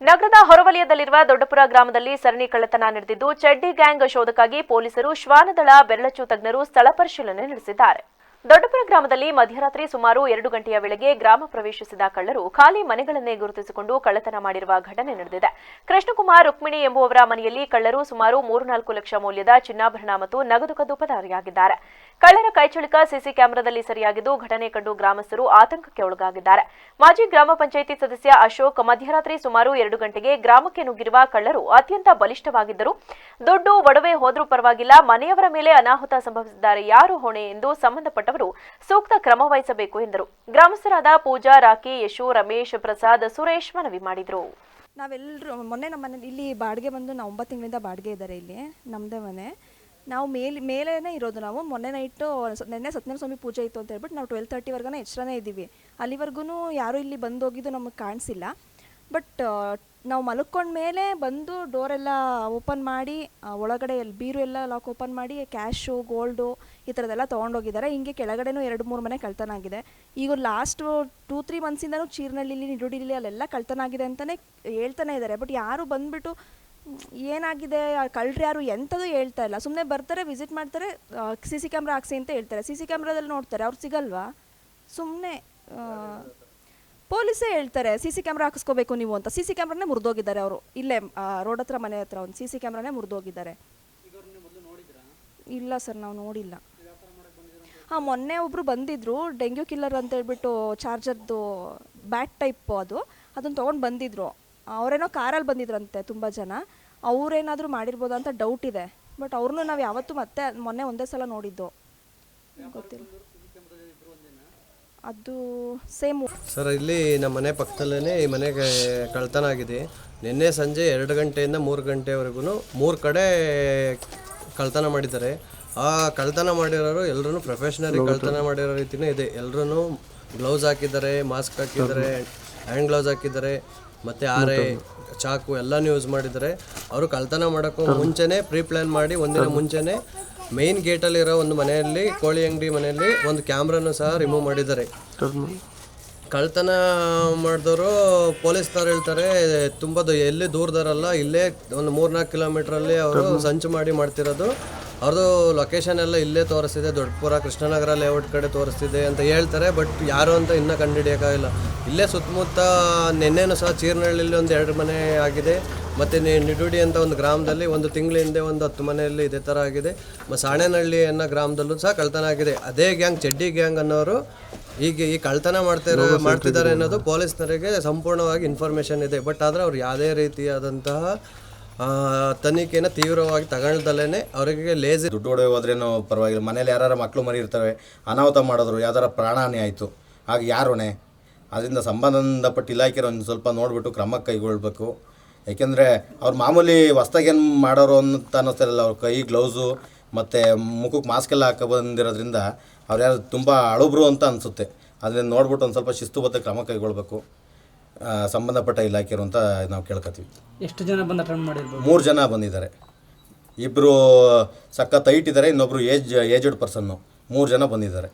ನಗರದ ಹೊರವಲಯದಲ್ಲಿರುವ ದೊಡ್ಡಪುರ ಗ್ರಾಮದಲ್ಲಿ ಸರಣಿ ಕಳ್ಳತನ ನಡೆದಿದ್ದು, ಚಡ್ಡಿ ಗ್ಯಾಂಗ್ ಶೋಧಕ್ಕಾಗಿ ಪೊಲೀಸರು ಶ್ವಾನದಳ ಬೆರಳಚ್ಚು ತಜ್ಞರು ಸ್ಥಳ ಪರಿಶೀಲನೆ ನಡೆಸಿದ್ದಾರೆ. ದೊಡ್ಡಪುರ ಗ್ರಾಮದಲ್ಲಿ ಮಧ್ಯರಾತ್ರಿ ಸುಮಾರು ಎರಡು ಗಂಟೆಯ ವೇಳೆಗೆ ಗ್ರಾಮ ಪ್ರವೇಶಿಸಿದ ಕಳ್ಳರು ಖಾಲಿ ಮನೆಗಳನ್ನೇ ಗುರುತಿಸಿಕೊಂಡು ಕಳ್ಳತನ ಮಾಡಿರುವ ಘಟನೆ ನಡೆದಿದೆ. ಕೃಷ್ಣಕುಮಾರ್ ರುಕ್ಮಿಣಿ ಎಂಬುವವರ ಮನೆಯಲ್ಲಿ ಕಳ್ಳರು ಸುಮಾರು ಮೂರು ನಾಲ್ಕು ಲಕ್ಷ ಮೌಲ್ಯದ ಚಿನ್ನಾಭರಣ ಮತ್ತು ನಗದು ಕದ್ದು ಪರಾರಿಯಾಗಿದ್ದಾರೆ ಕಳ್ಳರ ಕೈಚಳಕ ಸಿಸಿ ಕ್ಯಾಮೆರಾದಲ್ಲಿ ಸರಿಯಾಗಿದ್ದು ಘಟನೆ ಕಂಡು ಗ್ರಾಮಸ್ಥರು ಆತಂಕಕ್ಕೆ ಒಳಗಾಗಿದ್ದಾರೆ. ಮಾಜಿ ಗ್ರಾಮ ಪಂಚಾಯಿತಿ ಸದಸ್ಯ ಅಶೋಕ್ ಮಧ್ಯರಾತ್ರಿ ಸುಮಾರು ಎರಡು ಗಂಟೆಗೆ ಗ್ರಾಮಕ್ಕೆ ನುಗ್ಗಿರುವ ಕಳ್ಳರು ಅತ್ಯಂತ ಬಲಿಷ್ಠವಾಗಿದ್ದರು ದುಡ್ಡು ಒಡವೆ ಹೋದ್ರೂ ಪರವಾಗಿಲ್ಲ, ಮನೆಯವರ ಮೇಲೆ ಅನಾಹುತ ಸಂಭವಿಸಿದ್ದಾರೆ, ಯಾರು ಹೊಣೆ ಎಂದು ಸಂಬಂಧಪಟ್ಟವರು ಸೂಕ್ತ ಕ್ರಮ ವಹಿಸಬೇಕು ಎಂದರು. ಗ್ರಾಮಸ್ಥರಾದ ಪೂಜಾ, ರಾಕಿ, ಯಶು, ರಮೇಶ್, ಪ್ರಸಾದ್, ಸುರೇಶ್ ಮನವಿ ಮಾಡಿದರು. ನಾವೆಲ್ಲರೂ ಮೊನ್ನೆ ನಮ್ಮ ಮನೇಲಿ ಇಲ್ಲಿ ಬಾಡಿಗೆ ಬಂದು ನಾವು ಒಂಬತ್ತು ತಿಂಗಳಿಂದ ಬಾಡಿಗೆ ಇದ್ದಾರೆ ಇಲ್ಲಿ ನಮ್ಮದೇ ಮನೆ. ನಾವು ಮೇಲೆ ಮೇಲೇ ಇರೋದು ನಾವು. ಮೊನ್ನೆ ನೈಟು ನೆನ್ನೆ ಸತ್ಯನಾರಾಯಣ ಸ್ವಾಮಿ ಪೂಜೆ ಇತ್ತು ಅಂತ ಹೇಳ್ಬಿಟ್ಟು ನಾವು ಟ್ವೆಲ್ ತರ್ಟಿವರೆಗೂ ಎಚ್ಚರನೇ ಇದ್ದೀವಿ. ಅಲ್ಲಿವರೆಗೂ ಯಾರೂ ಇಲ್ಲಿ ಬಂದು ಹೋಗಿದ್ದು ನಮಗೆ ಕಾಣಿಸಿಲ್ಲ. ಬಟ್ ನಾವು ಮಲ್ಕೊಂಡ ಮೇಲೆ ಬಂದು ಡೋರೆಲ್ಲ ಓಪನ್ ಮಾಡಿ ಒಳಗಡೆ ಎಲ್ಲಿ ಬೀರು ಎಲ್ಲ ಲಾಕ್ ಓಪನ್ ಮಾಡಿ ಕ್ಯಾಶು ಗೋಲ್ಡು ಈ ಥರದೆಲ್ಲ ತೊಗೊಂಡೋಗಿದ್ದಾರೆ. ಹಿಂಗೆ ಕೆಳಗಡೆನೂ ಎರಡು, ಮೂರು ಮನೆ ಕಳ್ತನ ಆಗಿದೆ ಈಗ ಲಾಸ್ಟ್ ಟೂ ತ್ರೀ ಮಂತ್ಸಿಂದನೂ ಚೀರ್ನಳ್ಳಿಲಿ ನಿಡುಡಿಲಿ ಅಲ್ಲೆಲ್ಲ ಕಳ್ತನ ಆಗಿದೆ ಅಂತಲೇ ಹೇಳ್ತಾನೆ ಇದ್ದಾರೆ. ಬಟ್ ಯಾರು ಬಂದ್ಬಿಟ್ಟು, ಏನಾಗಿದೆ ಕಳ್ಳರು ಯಾರು ಎಂಥದ್ದು ಹೇಳ್ತಾ ಇಲ್ಲ. ಸುಮ್ಮನೆ ಬರ್ತಾರೆ ವಿಸಿಟ್ ಮಾಡ್ತಾರೆ ಸಿ ಸಿ ಕ್ಯಾಮ್ರಾ ಹಾಕ್ಸಿ ಅಂತ ಹೇಳ್ತಾರೆ. ಸಿ ಸಿ ಕ್ಯಾಮ್ರಾದಲ್ಲಿ ನೋಡ್ತಾರೆ, ಅವ್ರು ಸಿಗಲ್ವಾ? ಸುಮ್ಮನೆ ಪೊಲೀಸೇ ಹೇಳ್ತಾರೆ, ಸಿ ಸಿ ಕ್ಯಾಮ್ರಾ ಹಾಕಿಸ್ಕೋಬೇಕು ನೀವು ಅಂತ. ಸಿ ಸಿ ಕ್ಯಾಮ್ರಾನೇ ಮುರಿದೋಗಿದ್ದಾರೆ ಅವರು. ಇಲ್ಲೇ ರೋಡ್ ಹತ್ರ ಮನೆ ಹತ್ರ ಒಂದು ಸಿ ಸಿ ಕ್ಯಾಮ್ರಾನೇ ಮುರಿದೋಗಿದ್ದಾರೆ. ಇಲ್ಲ ಸರ್, ನಾವು ನೋಡಿಲ್ಲ. ಹಾಂ, ಮೊನ್ನೆ ಒಬ್ಬರು ಬಂದಿದ್ರು, ಡೆಂಗ್ಯೂ ಕಿಲ್ಲರ್ ಅಂತ ಹೇಳ್ಬಿಟ್ಟು ಚಾರ್ಜರ್ದು ಬ್ಯಾಟ್ ಟೈಪ್ ಅದು. ಅದನ್ನು ತೊಗೊಂಡು ಬಂದಿದ್ರು. ಅವರೇನೋ ಕಾರಲ್ಲಿ ಬಂದಿದ್ರಂತೆ ತುಂಬ ಜನ. ಅವರೇನಾದರೂ ಮಾಡಿರ್ಬೋದು ಅಂತ ಡೌಟ್ ಇದೆ. ಬಟ್ ಅವ್ರನ್ನೂ ನಾವು ಯಾವತ್ತೂ ಮತ್ತೆ, ಮೊನ್ನೆ ಒಂದೇ ಸಲ ನೋಡಿದ್ದು. ಗೊತ್ತಿಲ್ಲ. ಅದು ಸೇಮ್ ಸರ್ ಇಲ್ಲಿ ನಮ್ಮ ಮನೆ ಪಕ್ಕದಲ್ಲೇ ಈ ಮನೆಗೆ ಕಳ್ತನ ಆಗಿದೆ ನಿನ್ನೆ ಸಂಜೆ ಎರಡು ಗಂಟೆಯಿಂದ ಮೂರು ಗಂಟೆವರೆಗೂ ಮೂರು ಕಡೆ ಕಳ್ತನ ಮಾಡಿದ್ದಾರೆ. ಆ ಕಳ್ತನ ಮಾಡಿರೋರು ಎಲ್ಲರೂ ಪ್ರೊಫೆಷ್ನಲಿ ಕಳ್ತನ ಮಾಡಿರೋ ರೀತಿನೇ ಇದೆ. ಎಲ್ಲರೂ ಗ್ಲೌಸ್ ಹಾಕಿದ್ದಾರೆ ಮಾಸ್ಕ್ ಹಾಕಿದ್ದಾರೆ ಹ್ಯಾಂಡ್ ಗ್ಲೌಸ್ ಹಾಕಿದ್ದಾರೆ ಮತ್ತು ಆರೆ ಚಾಕು ಎಲ್ಲನೂ ಯೂಸ್ ಮಾಡಿದ್ದಾರೆ. ಅವರು ಕಳ್ತನ ಮಾಡೋಕ್ಕೂ ಮುಂಚೆನೇ ಪ್ರೀ ಪ್ಲ್ಯಾನ್ ಮಾಡಿ ಒಂದಿನ ಮುಂಚೆನೇ ಮೇನ್ ಗೇಟಲ್ಲಿರೋ ಒಂದು ಮನೆಯಲ್ಲಿ ಕೋಳಿ ಅಂಗಡಿ ಮನೆಯಲ್ಲಿ ಒಂದು ಕ್ಯಾಮ್ರಾನು ಸಹ ರಿಮೂವ್ ಮಾಡಿದ್ದಾರೆ. ಕಳ್ತನ ಮಾಡಿದವರು ಪೊಲೀಸ್ನವ್ರು ಹೇಳ್ತಾರೆ ತುಂಬ ಎಲ್ಲಿ ದೂರದಾರಲ್ಲ ಇಲ್ಲೇ ಒಂದು ಮೂರ್ನಾಲ್ಕು ಕಿಲೋಮೀಟ್ರಲ್ಲಿ ಅವರು ಸಂಚು ಮಾಡಿ ಮಾಡ್ತಿರೋದು. ಅವ್ರದ್ದು ಲೊಕೇಶನ್ ಎಲ್ಲ ಇಲ್ಲೇ ತೋರಿಸ್ತಿದೆ ದೊಡ್ಡಪುರ ಕೃಷ್ಣನಗರ ಲೇಔಟ್ ಕಡೆ ತೋರಿಸ್ತಿದೆ ಅಂತ ಹೇಳ್ತಾರೆ ಬಟ್ ಯಾರು ಅಂತ ಇನ್ನೂ ಕಂಡುಹಿಡಿಯೋಕ್ಕಾಗಿಲ್ಲ ಇಲ್ಲೇ ಸುತ್ತಮುತ್ತ ನಿನ್ನೆನೂ ಸಹ ಚೀರ್ನಹಳ್ಳಿಲಿ ಒಂದು ಎರಡು ಮನೆ ಆಗಿದೆ ಮತ್ತು ನಿಡುಡಿ ಅಂತ ಒಂದು ಗ್ರಾಮದಲ್ಲಿ ಒಂದು ತಿಂಗಳ ಹಿಂದೆ ಒಂದು ಹತ್ತು ಮನೆಯಲ್ಲಿ ಇದೇ ಥರ ಆಗಿದೆ. ಮತ್ತು ಸಾಣೇನಹಳ್ಳಿ ಅನ್ನೋ ಗ್ರಾಮದಲ್ಲೂ ಸಹ ಕಳ್ತನ ಆಗಿದೆ. ಅದೇ ಗ್ಯಾಂಗ್ ಚಡ್ಡಿ ಗ್ಯಾಂಗ್ ಅನ್ನೋರು ಈಗ ಈ ಕಳ್ತನ ಮಾಡ್ತಾರೆ ಮಾಡ್ತಿದ್ದಾರೆ ಅನ್ನೋದು ಪೊಲೀಸ್ನರಿಗೆ ಸಂಪೂರ್ಣವಾಗಿ ಇನ್ಫಾರ್ಮೇಷನ್ ಇದೆ. ಬಟ್ ಆದರೆ ಅವ್ರು ಯಾವುದೇ ರೀತಿಯಾದಂತಹ ತನಿಖೆನ ತೀವ್ರವಾಗಿ ತಗೊಳ್ದಲ್ಲೇ ಅವರಿಗೆ ಲೇಜಿ ದುಡ್ಡು ಹೊಡೆ ಹೋದ್ರೇನು ಪರವಾಗಿಲ್ಲ. ಮನೇಲಿ ಯಾರು ಮಕ್ಕಳು ಮರಿ ಇರ್ತವೆ ಅನಾಹುತ ಮಾಡಿದ್ರು, ಯಾವ್ದಾರ ಪ್ರಾಣಹಾನಿ ಆಯಿತು, ಆಗ ಯಾರು ಹೊಣೆ ಅದರಿಂದ ಸಂಬಂಧಪಟ್ಟ ಇಲಾಖೆರು ಒಂದು ಸ್ವಲ್ಪ ನೋಡಿಬಿಟ್ಟು ಕ್ರಮ ಕೈಗೊಳ್ಬೇಕು. ಏಕೆಂದರೆ ಅವ್ರು ಮಾಮೂಲಿ ಹೊಸ್ದಾಗೇನು ಮಾಡೋರು ಅಂತ ಅನ್ನಿಸ್ತಾರಲ್ಲ, ಅವ್ರ ಕೈ, ಗ್ಲೌಸು, ಮತ್ತು ಮುಖಕ್ಕೆ ಮಾಸ್ಕ್ ಎಲ್ಲ ಹಾಕೊ ಬಂದಿರೋದ್ರಿಂದ ಅವ್ರು ಯಾರು ತುಂಬ ಅಳುಬ್ರು ಅಂತ ಅನಿಸುತ್ತೆ. ಅದನ್ನ ನೋಡ್ಬಿಟ್ಟು ಒಂದು ಸ್ವಲ್ಪ ಶಿಸ್ತುಬದ್ಧ ಕ್ರಮ ಕೈಗೊಳ್ಬೇಕು. ಸಂಬಂಧಪಟ್ಟ ಇಲಾಖೆ ಅಂತ ನಾವು ಕೇಳ್ಕೊತೀವಿ ಎಷ್ಟು ಜನ ಬಂದು ಅಟೆಂಡ್ ಮಾಡಿರ್ಬೋದು? ಮೂರು ಜನ ಬಂದಿದ್ದಾರೆ. ಇಬ್ಬರು ಸಖತ್ ಐಟ್ ಇದ್ದಾರೆ ಇನ್ನೊಬ್ಬರು ಏಜ್ ಏಜ್ಡ್ ಪರ್ಸನ್ನು ಮೂರು ಜನ ಬಂದಿದ್ದಾರೆ.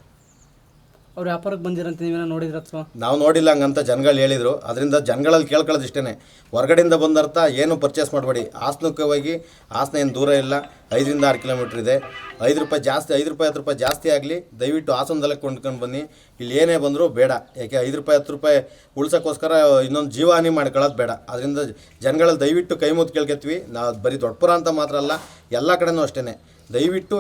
ಅವ್ರು ವ್ಯಾಪಾರಕ್ಕೆ ಬಂದಿರಂತ ನೀವೇನೋ ನೋಡಿದ್ರ ಅಥವಾ? ನಾವು ನೋಡಿಲ್ಲ ಹಂಗಂತ ಜನಗಳು ಹೇಳಿದರು. ಅದರಿಂದ ಜನಗಳಲ್ಲಿ ಕೇಳ್ಕೊಳ್ಳೋದು ಇಷ್ಟೇ ಹೊರಗಡೆಯಿಂದ ಬಂದರ್ಥ ಏನು ಪರ್ಚೇಸ್ ಮಾಡಬೇಡಿ. ಹಾಸನಕ್ಕೆ ಹೋಗಿ ಹಾಸನ ಏನು ದೂರ ಇಲ್ಲ. ಐದರಿಂದ ಆರು ಕಿಲೋಮೀಟ್ರ್ ಇದೆ. ಐದು ರೂಪಾಯಿ ಜಾಸ್ತಿ, ಐದು ರೂಪಾಯಿ, ಹತ್ತು ರೂಪಾಯಿ ಜಾಸ್ತಿ ಆಗಲಿ, ದಯವಿಟ್ಟು ಹಾಸನದಲ್ಲೇ ಕೊಂಡ್ಕೊಂಡು ಬನ್ನಿ. ಇಲ್ಲಿ ಏನೇ ಬಂದರೂ ಬೇಡ. ಯಾಕೆ ಐದು ರೂಪಾಯಿ, ಹತ್ತು ರೂಪಾಯಿ ಉಳ್ಸೋಕ್ಕೋಸ್ಕರ ಇನ್ನೊಂದು ಜೀವಹಾನಿ ಮಾಡ್ಕೊಳ್ಳೋದು ಬೇಡ. ಅದರಿಂದ ಜನಗಳಲ್ಲಿ ದಯವಿಟ್ಟು ಕೈ ಮುತ್ತು ಕೇಳ್ಕೊತೀವಿ. ನಾವು ಬರೀ ದೊಡ್ಡಪುರ ಅಂತ ಮಾತ್ರ ಅಲ್ಲ, ಎಲ್ಲ ಕಡೆನೂ ಅಷ್ಟೇ ದಯವಿಟ್ಟು